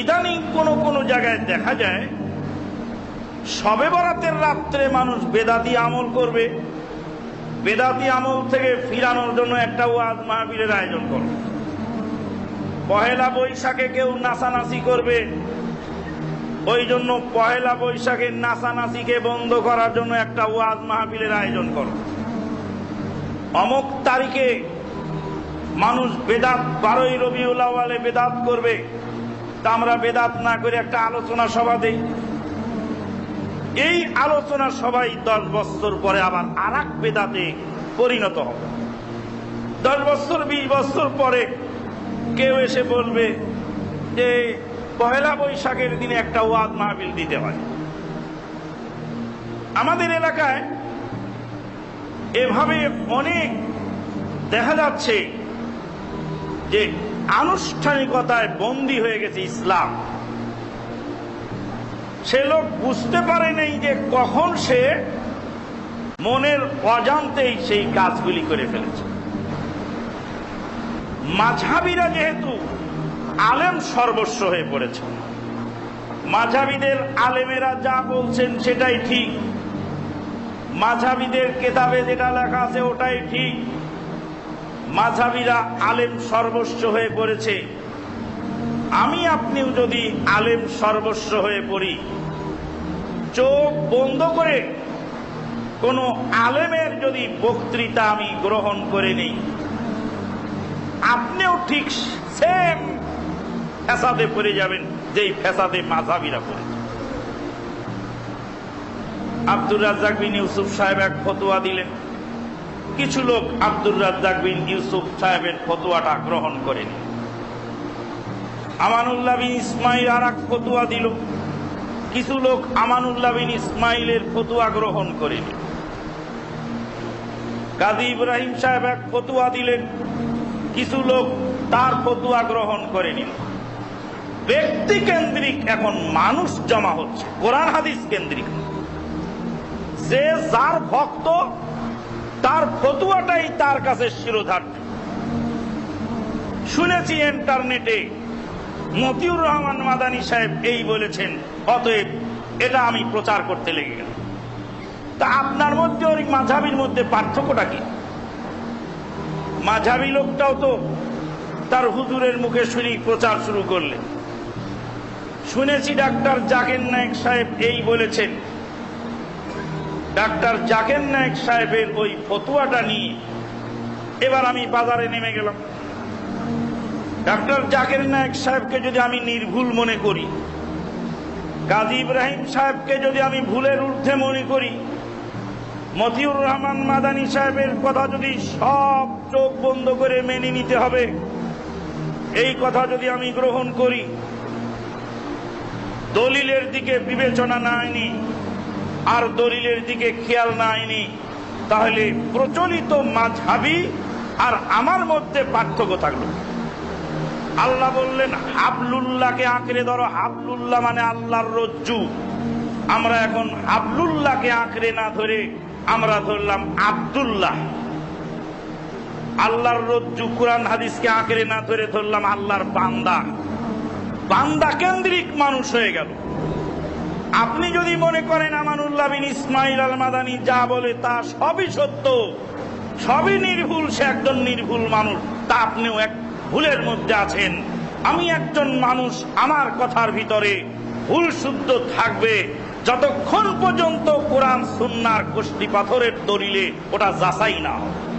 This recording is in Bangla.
ইদানিং কোন কোন জায়গায় দেখা যায়, সবে বরাতের রাত্রে মানুষ বেদাতি আমল করবে, বেদাতি আমল থেকে ফিরানোর জন্য একটা ওয়াজ মাহবিলের আয়োজন করবে। পহেলা বৈশাখে কেউ নাচানাচি করবে, ওই জন্য পহেলা বৈশাখের নাচানাচিকে বন্ধ করার জন্য একটা ওয়াজ মাহফিলের আয়োজন করো। অমুক তারিখে মানুষ বেদাত বারোই আওয়ালে বেদাত করবে তা আমরা বেদাত না করে একটা আলোচনা সভা দেই। এই আলোচনা সবাই দশ বছর পরে আবার আর এক বেদাতে পরিণত হবে। দশ বছর, বিশ বছর পরে কেউ এসে বলবে যে, পহেলা বৈশাখের দিনে একটা ওয়াদ মাহবিল দিতে হয়। আমাদের এলাকায় এভাবে অনেক দেখা যাচ্ছে যে আনুষ্ঠানিকতায় বন্দী হয়ে গেছে ইসলাম। সে লোক বুঝতে পারে নেই যে কখন সে মনের অজান্তেই সেই কাজগুলি করে ফেলেছে। মাঝাবিরা যেহেতু আলেম সর্বস্ব হয়ে পড়েছে মাঝাবিদের আলেমেরা যা বলছেন সেটাই ঠিক মাঝাবিদের কেতাবে যেটা লেখা আছে ওটাই ঠিক মাঝাবিরা আলেম সর্বস্ব হয়ে পড়েছে। আমি আপনিও যদি আলেম সর্বস্ব হয়ে পড়ি, চোখ বন্ধ করে কোন আলেমের যদি বক্তৃতা আমি গ্রহণ করে নিই, আপনিও ঠিক সেম ফেসাদে পড়ে যাবেন যেই ফেসাদে মাঝাবিরা পড়েছে। আব্দুর রাজ্জাক বিন ইউসুফ সাহেব এক ফতোয়া দিলেন। কিছু লোক আব্দুর রাজ্জাক বিন ইউসুফ সাহেবের ফতোয়াটা গ্রহণ করেনি। আমানুল্লাহ বিন ইসমাইল আর এক ফতুয়া দিল। কিছু লোক আমানুল্লাহ বিন ইসমাইলের ফতুয়া গ্রহণ করেনি। কাজী ইব্রাহিম সাহেব এক ফতুয়া দিলেন। কিছু লোক তার ফতুয়া গ্রহণ করেনি। ব্যক্তি কেন্দ্রিক এখন মানুষ জমা হচ্ছে। কোরআন হাদিস কেন্দ্রিক। যে যার ভক্ত তার ফতুয়াটাই তার কাছে শিরোধার্য। শুনেছি ইন্টারনেটে মতিউর রহমান মাদানী সাহেব এই বলেছেন, অতএব এটা আমি প্রচার করতে লেগে গেল তা আপনার মধ্যে ওই মাঝাবির মধ্যে পার্থক্যটা কি? মাঝাবি লোকটাও তো তার হুজুরের মুখে শুনি প্রচার শুরু করলেন। শুনেছি ডাক্তার জাকের নায়ক সাহেব এই বলেছেন ডাক্তার জাকের নায়ক সাহেবের ওই ফতুয়াটা নিয়ে এবার আমি বাজারে নেমে গেলাম। ডাক্তার জাকের নায়ক সাহেবকে যদি আমি নির্ভুল মনে করি কাজী ইব্রাহিম সাহেবকে যদি আমি ভুলের ঊর্ধ্বে মনে করি, মতিউর রহমান মাদানী সাহেবের কথা যদি সব চোখ বন্ধ করে মেনে নিতে হবে, এই কথা যদি আমি গ্রহণ করি, দলিলের দিকে বিবেচনা না আইনি আর দলিলের দিকে খেয়াল না আইনি, তাহলে প্রচলিত মাঝহাবি আর আমার মধ্যে পার্থক্য থাকল। আল্লাহ বললেন, হাবলুল্লাহকে আঁকড়ে ধরো। হাবলুল্লাহ মানে আল্লাহর রজ্জু। আমরা এখন হাবলুল্লাহকে আঁকড়ে না ধরে আমরা ধরলাম আবদুল্লাহ। আল্লাহর রজ্জু কোরআন হাদিসকে আঁকড়ে না ধরে ধরলাম আল্লাহর বান্দা। বান্দা কেন্দ্রিক মানুষ হয়ে গেল। আপনি যদি মনে করেন আমানুল্লাহ বিন ইসমাইল আল মাদানী যা বলে তা সবই সত্য, সবই নির্ভুল, সে একজন নির্ভুল মানুষ, তা আপনিও এক ভুলের মধ্যে আছেন। আমি একজন মানুষ, আমার কথার ভিতরে ভুল শুদ্ধ থাকবে। যতক্ষণ পর্যন্ত কোরআন সুন্নার কোষ্টি পাথরের দলিলে ওটা যাচাই না হবে।